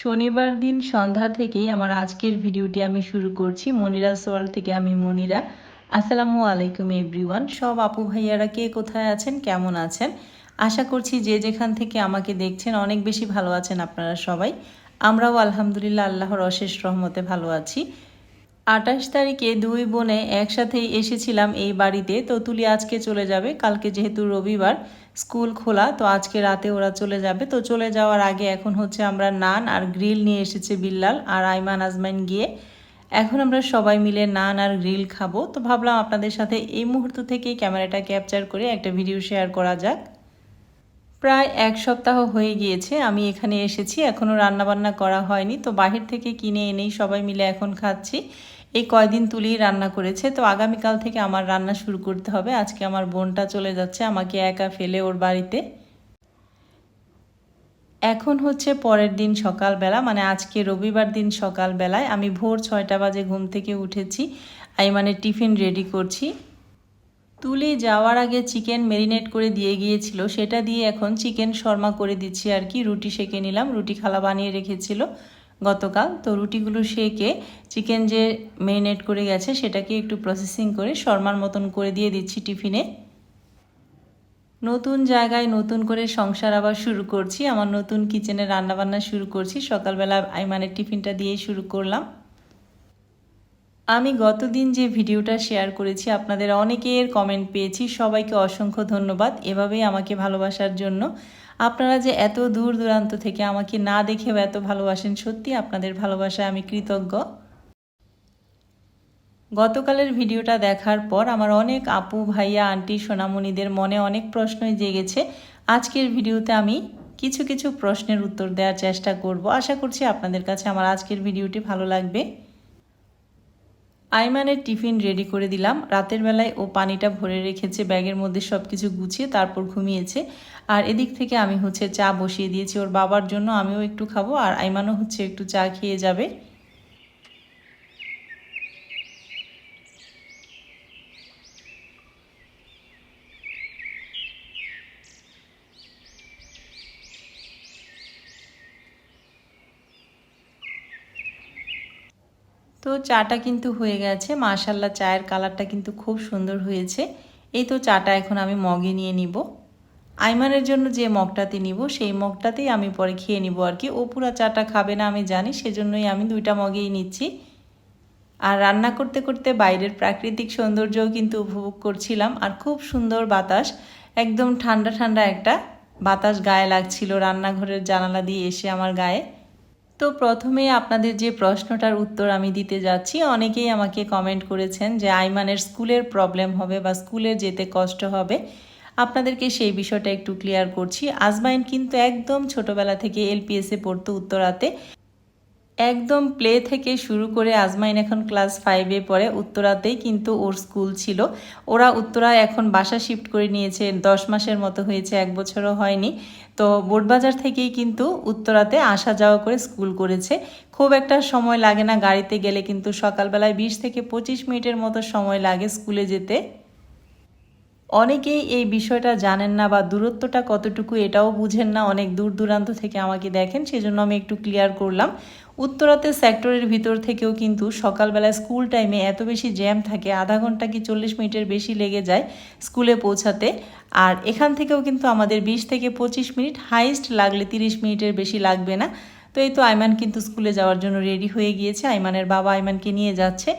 শনিবার দিন সন্ধ্যা থেকেই আমার আজকের ভিডিওটি আমি শুরু করছি, মনিরা সোয়াল থেকে আমি মনিরা। আসসালামু আলাইকুম এভরিওয়ান। সব আপু ভাইয়ারা কে কোথায় আছেন? কেমন আছেন? আশা করছি যে যেখান থেকে আমাকে দেখছেন অনেক বেশি ভালো আছেন আপনারা সবাই। আমরাও আলহামদুলিল্লাহ আল্লাহর অশেষ রহমতে ভালো আছি। আঠাশ তারিখে দুই বোনে একসাথেই এসেছিলাম এই বাড়িতে। তো তুলি আজকে চলে যাবে। কালকে যেহেতু রবিবার স্কুল খোলা, তো আজকে রাতে ওরা চলে যাবে। তো চলে যাওয়ার আগে এখন হচ্ছে আমরা নান আর গ্রিল নিয়ে এসেছে বিল্লাল আর আইমান আজমাইন গিয়ে। এখন আমরা সবাই মিলে নান আর গ্রিল খাব। তো ভাবলাম আপনাদের সাথে এই মুহূর্ত থেকেই ক্যামেরাটা ক্যাপচার করে একটা ভিডিও শেয়ার করা যাক। প্রায় এক সপ্তাহ হয়ে গিয়েছে, আমি এখানে এসেছি। এখনও রান্নাবান্না করা হয়নি, তো বাহির থেকে কিনে এনেই সবাই মিলে এখন খাচ্ছি। এই কয়দিন তুলিই রান্না করেছে। তো আগামীকাল থেকে আমার রান্না শুরু করতে হবে। আজকে আমার বোনটা চলে যাচ্ছে আমাকে একা ফেলে ওর বাড়িতে। এখন হচ্ছে পরের দিন সকালবেলা মানে আজকে রবিবার দিন সকালবেলায় আমি ভোর ছয়টা বাজে ঘুম থেকে উঠেছি। আমি মানে টিফিন রেডি করছি। তুলে যাওয়ার আগে চিকেন মেরিনেট করে দিয়ে গিয়েছিল। সেটা দিয়ে এখন চিকেন শর্মা করে দিচ্ছি আর কি। রুটি সেকে নিলাম। রুটি খালা বানিয়ে রেখেছিল। গতকাল তো রুটিগুলো সেকে চিকেন যে মেরিনেট করে গেছে সেটাকে একটু প্রসেসিং করে শর্মার মতন করে দিয়ে দিচ্ছি টিফিনে। নতুন জায়গায় নতুন করে সংসার আবার শুরু করছি, আমার নতুন কিচেনে রান্নাবান্না শুরু করছি, সকালবেলা আইমানের টিফিনটা দিয়েই শুরু করলাম। আমি গতদিন যে ভিডিওটা শেয়ার করেছি, আপনাদের অনেকের কমেন্ট পেয়েছি, সবাইকে অসংখ্য ধন্যবাদ, এভাবেই আমাকে ভালোবাসার জন্য। আপনারা যে এত দূর দূরান্ত থেকে আমাকে না দেখেও এত ভালোবাসেন, সত্যি আপনাদের ভালোবাসায় আমি কৃতজ্ঞ। গতকালের ভিডিওটা দেখার পর আমার অনেক আপু, ভাইয়া, আন্টি, সোনামণিদের মনে অনেক প্রশ্নই জেগেছে। আজকের ভিডিওতে আমি কিছু কিছু প্রশ্নের উত্তর দেওয়ার চেষ্টা করব। আশা করছি আপনাদের কাছে আমার আজকের ভিডিওটি ভালো লাগবে। আইমানের টিফিন রেডি করে দিলাম। রাতের বেলায় ও পানিটা ভরে রেখেছে, ব্যাগের মধ্যে সব কিছু গুছিয়ে তারপর ঘুমিয়েছে। আর এদিক থেকে আমি হচ্ছে চা বসিয়ে দিয়েছি। ওর বাবার জন্য আমিও একটু খাব আর আইমানও হচ্ছে একটু চা খেয়ে যাবে। তো চাটা কিন্তু হয়ে গেছে। মাশাল্লাহ চায়ের কালারটা কিন্তু খুব সুন্দর হয়েছে। এই তো চাটা এখন আমি মগে নিয়ে নিব। আইমানের জন্য যে মগটাতে নিব, সেই মগটাতেই আমি পরে খেয়ে নিব আর কি। ও পুরা চাটা খাবে না, আমি জানি, সেজন্যই আমি দুইটা মগেই নিচ্ছি। আর রান্না করতে করতে বাইরের প্রাকৃতিক সৌন্দর্যও কিন্তু উপভোগ করছিলাম। আর খুব সুন্দর বাতাস, একদম ঠান্ডা ঠান্ডা একটা বাতাস গায়ে লাগছিল। রান্নাঘরের জানালা দিয়ে এসে আমার গায়ে। তো প্রথমে আপনাদের যে প্রশ্নটার উত্তর আমি দিতে যাচ্ছি, অনেকেই আমাকে কমেন্ট করেছেন যে আইমানের স্কুলের প্রবলেম হবে বা স্কুলে যেতে কষ্ট হবে। আপনাদেরকে সেই বিষয়টা একটু ক্লিয়ার করছি। আজমাইন কিন্তু একদম ছোটবেলা থেকে এলপিএসে পড়তো উত্তরাতে। একদম প্লে থেকে শুরু করে আজমাইন এখন ক্লাস ফাইভে পড়ে। উত্তরাতেই কিন্তু ওর স্কুল ছিল। ওরা উত্তরায় এখন বাসা শিফট করে নিয়েছে। দশ মাসের মতো হয়েছে, এক বছরও হয়নি। তো বোটবাজার থেকেই কিন্তু উত্তরাতে আসা যাওয়া করে স্কুল করেছে। খুব একটা সময় লাগে না গাড়িতে গেলে, কিন্তু সকালবেলায় বিশ থেকে পঁচিশ মিনিটের মতো সময় লাগে স্কুলে যেতে। অনেকেই এই বিষয়টা জানেন না বা দূরত্বটা কতটুকু এটাও বুঝেন না। অনেক দূর দূরান্ত থেকে আমাকে দেখেন, সেজন্য আমি একটু ক্লিয়ার করলাম। উত্তরাতে সেক্টরের ভিতর থেকেও কিন্তু সকালবেলায় স্কুল টাইমে এত বেশি জ্যাম থাকে, আধা ঘণ্টা কি চল্লিশ মিনিটের বেশি লেগে যায় স্কুলে পৌঁছাতে। আর এখান থেকেও কিন্তু আমাদের বিশ থেকে পঁচিশ মিনিট হাইস্ট লাগলে তিরিশ মিনিটের বেশি লাগবে না। তো এই তো আইমান কিন্তু স্কুলে যাওয়ার জন্য রেডি হয়ে গিয়েছে, আইমানের বাবা আইমানকে নিয়ে যাচ্ছে।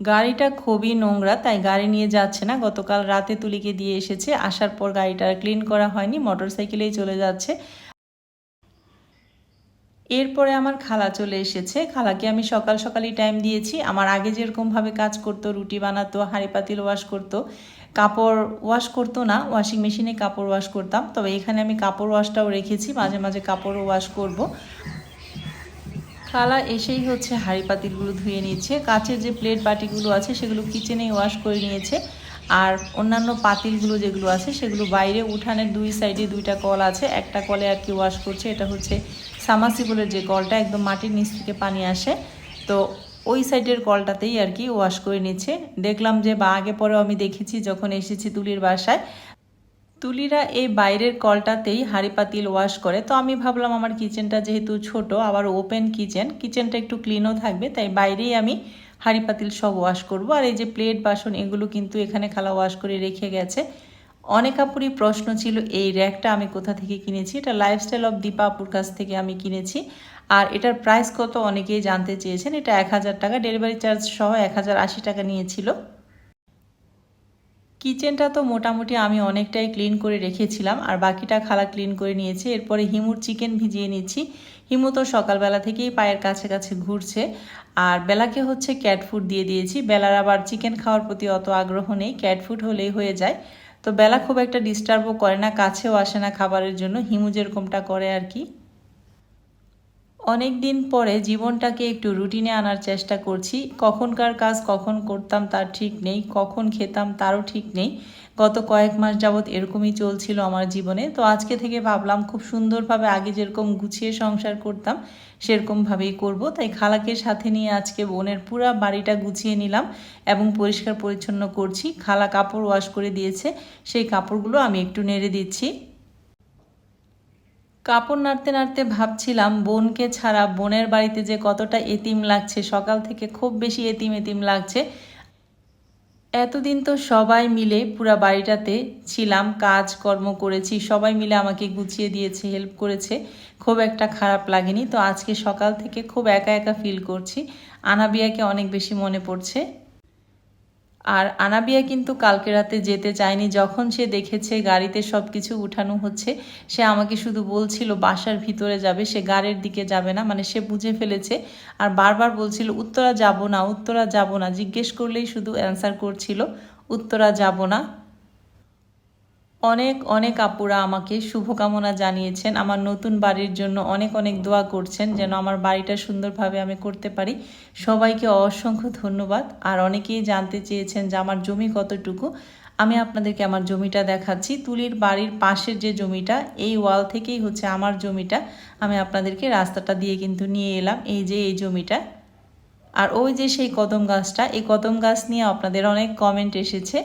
গাড়িটা খুবই নোংরা, তাই গাড়ি নিয়ে যাচ্ছে না। গতকাল রাতে তুলিকে দিয়ে এসেছে, আসার পর গাড়িটা ক্লিন করা হয়নি মোটর সাইকেলেই চলে যাচ্ছে। এরপরে আমার খালা চলে এসেছে। খালাকে আমি সকাল সকালই টাইম দিয়েছি। আমার আগে যেরকমভাবে কাজ করতো, রুটি বানাতো, হাঁড়ি পাতিল ওয়াশ করতো, কাপড় ওয়াশ করতো না ওয়াশিং মেশিনে কাপড় ওয়াশ করতাম। তবে এখানে আমি কাপড় ওয়াশটাও রেখেছি, মাঝে মাঝে কাপড়ও ওয়াশ করব। খালা এসেই হচ্ছে হাঁড়ি পাতিলগুলো ধুয়ে নিয়েছে কাচের যে প্লেট বাটিগুলো আছে, সেগুলো কিচেনেই ওয়াশ করে নিয়েছে। আর অন্যান্য পাতিলগুলো যেগুলো আছে, সেগুলো বাইরে উঠানের দুই সাইডে দুইটা কল আছে। একটা কলে আর কি ওয়াশ করছে, এটা হচ্ছে সামাসিবলের যে কলটা, একদম মাটির নিচ থেকে পানি আসে। তো ওই সাইডের কলটাতেই আর কি ওয়াশ করে নিচ্ছে। দেখলাম যে বা আগে পরেও আমি দেখেছি, যখন এসেছি তুলির বাসায়, তুলিরা এই বাইরের কলটাতেই হাঁড়ি পাতিল ওয়াশ করে। তো আমি ভাবলাম আমার কিচেনটা যেহেতু ছোট, আবার ওপেন কিচেন কিচেনটা একটু ক্লিনও থাকবে, তাই বাইরেই আমি হাঁড়ি পাতিল সব ওয়াশ করব। আর এই যে প্লেট বাসন, এগুলো কিন্তু এখানে খালা ওয়াশ করে রেখে গেছে। অনেক আপুরই প্রশ্ন ছিল, এই র্যাকটা আমি কোথা থেকে কিনেছি? এটা লাইফস্টাইল অফ দীপা আপুর কাছ থেকে আমি কিনেছি। আর এটার প্রাইস কত? অনেকেই জানতে চেয়েছেন। এটা এক হাজার টাকা। ডেলিভারি চার্জ সহ এক হাজার আশি টাকা নিয়েছিল। কিচেনটা তো মোটামুটি আমি অনেকটাই ক্লিন করে রেখেছিলাম। আর বাকিটা খালা ক্লিন করে নিয়েছি। এরপরে হিমুর চিকেন ভিজিয়ে নিচ্ছি। হিমু তো সকালবেলা থেকেই পায়ের কাছে কাছে ঘুরছে। আর বেলাকে হচ্ছে ক্যাট ফুড দিয়ে দিয়েছি। বেলার আবার চিকেন খাওয়ার প্রতি অত আগ্রহ নেই। ক্যাট ফুড হলেই হয়ে যায়। তো বেলা খুব একটা ডিস্টার্বও করে না, কাছেও আসে না খাবারের জন্য। হিমু যেরকমটা করে আর কি। অনেক দিন পরে জীবনটাকে একটু রুটিনে আনার চেষ্টা করছি। কখনকার কাজ কখন করতাম তার ঠিক নেই, কখন খেতাম তারও ঠিক নেই। গত কয়েক মাস যাবৎ এরকমই চলছিল আমার জীবনে। তো আজকে থেকে ভাবলাম খুব সুন্দরভাবে আগে যেরকম গুছিয়ে সংসার করতাম, সেরকমভাবেই করব। তাই খালাকে সাথে নিয়ে আজকে বোনের পুরা বাড়িটা গুছিয়ে নিলাম এবং পরিষ্কার পরিচ্ছন্ন করছি। খালা কাপড় ওয়াশ করে দিয়েছে, সেই কাপড়গুলো আমি একটু নেড়ে দিচ্ছি। কাপড় নাড়তে নাড়তে ভাবছিলাম, বোনকে ছাড়া বোনের বাড়িতে যে কতটা এতিম লাগছে, সকাল থেকে খুব বেশি এতিম এতিম লাগছে। এতদিন তো সবাই মিলে পুরা বাড়িটাতে ছিলাম কাজ কর্ম করেছি, সবাই মিলে আমাকে গুছিয়ে দিয়েছে হেল্প করেছে। খুব একটা খারাপ লাগেনি, তো আজকে সকাল থেকে খুব একা একা ফিল করছি। আনাবিয়াকে অনেক বেশি মনে পড়ছে। আর আনাবিয়া কিন্তু কালকে রাতে যেতে চায়নি। যখন সে দেখেছে গাড়িতে সব কিছু উঠানো হচ্ছে, সে আমাকে শুধু বলছিল, বাসার ভিতরে যাবে, সে গাড়ির দিকে যাবে না। মানে সে বুঝে ফেলেছে আর বারবার বলছিল, উত্তরা যাব না, উত্তরা যাব না। জিজ্ঞেস করলেই শুধু অ্যান্সার করছিল, উত্তরা যাব না। অনেক অনেক আপুরা আমাকে শুভকামনা জানিয়েছেন। আমার নতুন বাড়ির জন্য অনেক অনেক দোয়া করছেন যেন আমার বাড়িটা সুন্দরভাবে আমি করতে পারি। সবাইকে অসংখ্য ধন্যবাদ। আর অনেকেই জানতে চেয়েছেন যে আমার জমি কতটুকু। আমি আপনাদেরকে আমার জমিটা দেখাচ্ছি। তুলির বাড়ির পাশের যে জমিটা, এই ওয়াল থেকেই হচ্ছে আমার জমিটা। আমি আপনাদেরকে রাস্তাটা দিয়ে কিন্তু নিয়ে এলাম। এই যে এই জমিটা। আর ওই যে সেই কদম গাছটা, এই কদম গাছ নিয়ে আপনাদের অনেক কমেন্ট এসেছে।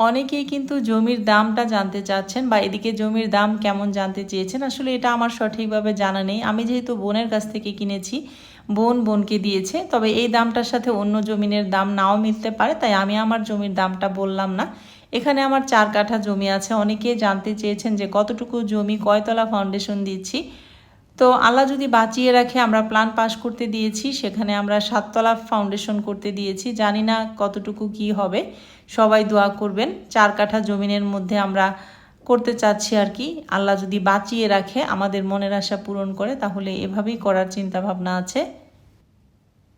অনেকেই কিন্তু জমির দামটা জানতে চাচ্ছেন বা এদিকে জমির দাম কেমন জানতে চেয়েছেন। আসলে এটা আমার সঠিকভাবে জানা নেই। আমি যেহেতু বোনের কাছ থেকে কিনেছি, বোন বোনকে দিয়েছে, তবে এই দামটার সাথে অন্য জমিনের দাম নাও মিলতে পারে, তাই আমি আমার জমির দামটা বললাম না। এখানে আমার চার কাঠা জমি আছে। অনেকে জানতে চেয়েছেন যে কতটুকু জমি কয়তলা ফাউন্ডেশন দিচ্ছি। তো আল্লাহ যদি বাঁচিয়ে রাখে, আমরা প্ল্যান পাস করতে দিয়েছি, সেখানে আমরা সাততলা ফাউন্ডেশন করতে দিয়েছি। জানি না কতটুকু কি হবে, সবাই দোয়া করবেন। চার কাঠা জমিনের মধ্যে আমরা করতে চাচ্ছি আর কি। আল্লাহ যদি বাঁচিয়ে রাখে, আমাদের মনের আশা পূরণ করে, তাহলে এভাবেই করার চিন্তা ভাবনা আছে।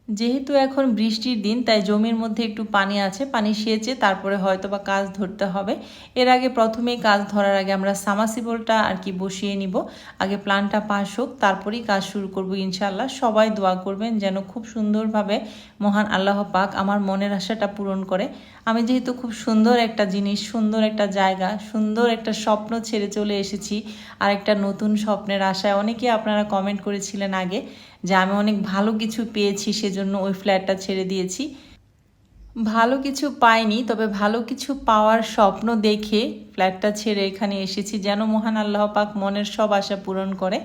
যেহেতু এখন বৃষ্টির দিন, তাই জমির মধ্যে একটু পানি আছে, পানি সেচে তারপরে হয়তো বা কাজ ধরতে হবে। এর আগে প্রথমেই কাজ ধরার আগে আমরা সামাসিবলটা আর কি বসিয়ে নিব। আগে প্ল্যানটা পাস হোক, তারপরেই কাজ শুরু করব ইনশাল্লাহ সবাই দোয়া করবেন যেন খুব সুন্দরভাবে মহান আল্লাহ পাক আমার মনের আশাটা পূরণ করে। আমি যেহেতু খুব সুন্দর একটা জিনিস, সুন্দর একটা জায়গা, সুন্দর একটা স্বপ্ন ছেড়ে চলে এসেছি আর একটা নতুন স্বপ্নের আশায়। অনেকে আপনারা কমেন্ট করেছিলেন আগে যে আমি অনেক ভালো কিছু পেয়েছি, সেজন্য ওই ফ্ল্যাটটা ছেড়ে দিয়েছি। ভালো কিছু পাইনি, তবে ভালো কিছু পাওয়ার স্বপ্ন দেখে ফ্ল্যাটটা ছেড়ে এখানে এসেছি, যেন মহান আল্লাহ পাক মনের সব আশা পূরণ করে।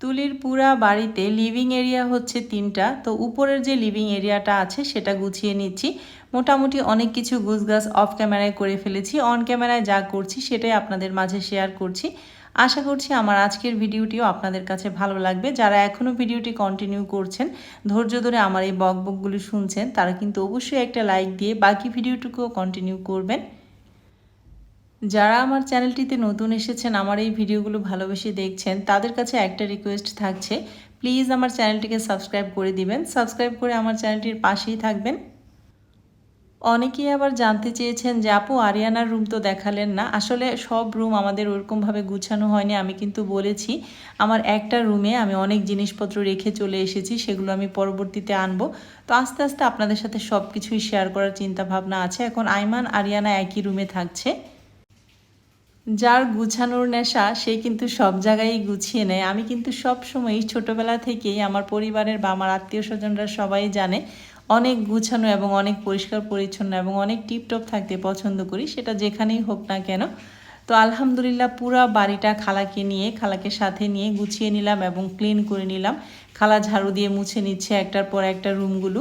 তুলির পুরা বাড়িতে লিভিং এরিয়া হচ্ছে তিনটা, তো উপরের যে লিভিং এরিয়াটা আছে সেটা গুছিয়ে নিচ্ছি। মোটামুটি অনেক কিছু গুছগাছ অফ ক্যামেরায় করে ফেলেছি অন ক্যামেরায় যা করছি সেটাই আপনাদের মাঝে শেয়ার করছি। আশা করছি আমার আজকের ভিডিওটিও আপনাদের কাছে ভালো লাগবে। যারা এখনও ভিডিওটি কন্টিনিউ করছেন, ধৈর্য ধরে আমার এই বকবকগুলি শুনছেন, তারা কিন্তু অবশ্যই একটা লাইক দিয়ে বাকি ভিডিওটুকুও কন্টিনিউ করবেন। যারা আমার চ্যানেলটিতে নতুন এসেছেন, আমার এই ভিডিওগুলো ভালোবেসে দেখছেন, তাদের কাছে একটা রিকোয়েস্ট থাকছে প্লিজ আমার চ্যানেলটিকে সাবস্ক্রাইব করে দিবেন। সাবস্ক্রাইব করে আমার চ্যানেলটির পাশেই থাকবেন। অনেকেই আবার জানতে চেয়েছেন যে, আপু, আরিয়ানার রুম তো দেখালেন না। আসলে সব রুম আমাদের ওরকমভাবে গুছানো হয়নি, আমি কিন্তু বলেছি। আমার একটা রুমে আমি অনেক জিনিসপত্র রেখে চলে এসেছি, সেগুলো আমি পরবর্তীতে আনব। তো আস্তে আস্তে আপনাদের সাথে সব কিছুই শেয়ার করার চিন্তা ভাবনা আছে। এখন আইমান, আরিয়ানা একই রুমে থাকছে। যার গুছানোর নেশা, সে কিন্তু সব জায়গায় গুছিয়ে নেয়। আমি কিন্তু সব সময়ই ছোটোবেলা থেকেই আমার পরিবারের বা আমার আত্মীয় স্বজনরা সবাই জানে অনেক গুছানো এবং অনেক পরিষ্কার পরিচ্ছন্ন এবং অনেক টিপটপ থাকতে পছন্দ করি, সেটা যেখানেই হোক না কেন। তো আলহামদুলিল্লাহ পুরো বাড়িটা খালাকে নিয়ে, খালাকে সাথে নিয়ে গুছিয়ে নিলাম এবং ক্লিন করে নিলাম। খালা ঝাড়ু দিয়ে মুছে নিচ্ছে একটার পর একটা রুমগুলো।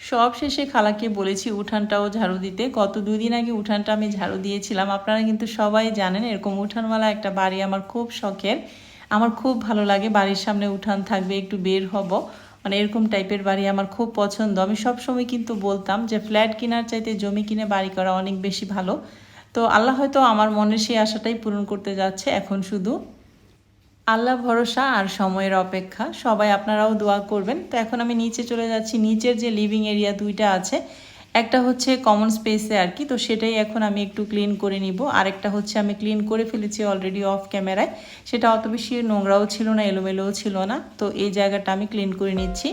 সব শেষে খালাকে বলেছি, উঠানটাও ঝাড়ু দিতে। গত দুই দিন আগে উঠানটা আমি ঝাড়ু দিয়েছিলাম। আপনারা কিন্তু সবাই জানেন, এরকম উঠানওয়ালা একটা বাড়ি আমার খুব শখের। আমার খুব ভালো লাগে, বাড়ির সামনে উঠান থাকবে, একটু বের হব। মানে এরকম টাইপের বাড়ি আমার খুব পছন্দ। আমি সব সময় কিন্তু বলতাম যে, ফ্ল্যাট কেনার চাইতে জমি কিনে বাড়ি করা অনেক বেশি ভালো। তো আল্লাহ হয়তো আমার মনে সেই আশাটাই পূরণ করতে যাচ্ছে এখন শুধু। আল্লাহ ভরসা আর সময়ের অপেক্ষা। সবাই আপনারাও দোয়া করবেন। তো এখন আমি নিচে চলে যাচ্ছি। নিচের যে লিভিং এরিয়া দুইটা আছে একটা হচ্ছে কমন স্পেসে আর কি, তো সেটাই এখন আমি একটু ক্লিন করে নিব। আরেকটা হচ্ছে আমি ক্লিন করে ফেলেছি অলরেডি অফ ক্যামেরায় সেটা অত বেশি নোংরাও ছিল না, এলোমেলোও ছিল না। তো এই জায়গাটা আমি ক্লিন করে নিচ্ছি।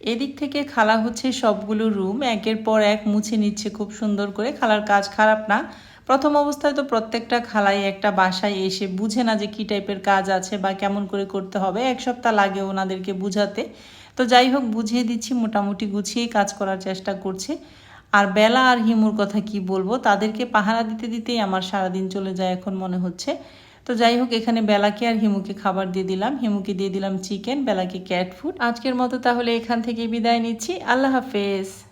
এদিক থেকে খালা হচ্ছে সবগুলো রুম একের পর এক মুছে নিচ্ছে খুব সুন্দর করে। খালার কাজ খারাপ না। প্রথম অবস্থায় তো প্রত্যেকটা খালাই একটা বাসায় এসে বুঝে না যে কী টাইপের কাজ আছে বা কেমন করে করতে হবে। এক সপ্তাহ লাগে ওনাদেরকে বুঝাতে। তো যাই হোক, বুঝিয়ে দিচ্ছি, মোটামুটি গুছিয়েই কাজ করার চেষ্টা করছে। আর বেলা আর হিমুর কথা কি বলব? তাদেরকে পাহারা দিতে দিতেই আমার সারাদিন চলে যায় এখন মনে হচ্ছে। তো যাই হোক, এখানে বেলাকে আর হিমুকে খাবার দিয়ে দিলাম। হিমুকে দিয়ে দিলাম চিকেন, বেলাকে ক্যাট ফুড। আজকের মতো তাহলে এখান থেকে বিদায় নিচ্ছি। আল্লাহ হাফেজ।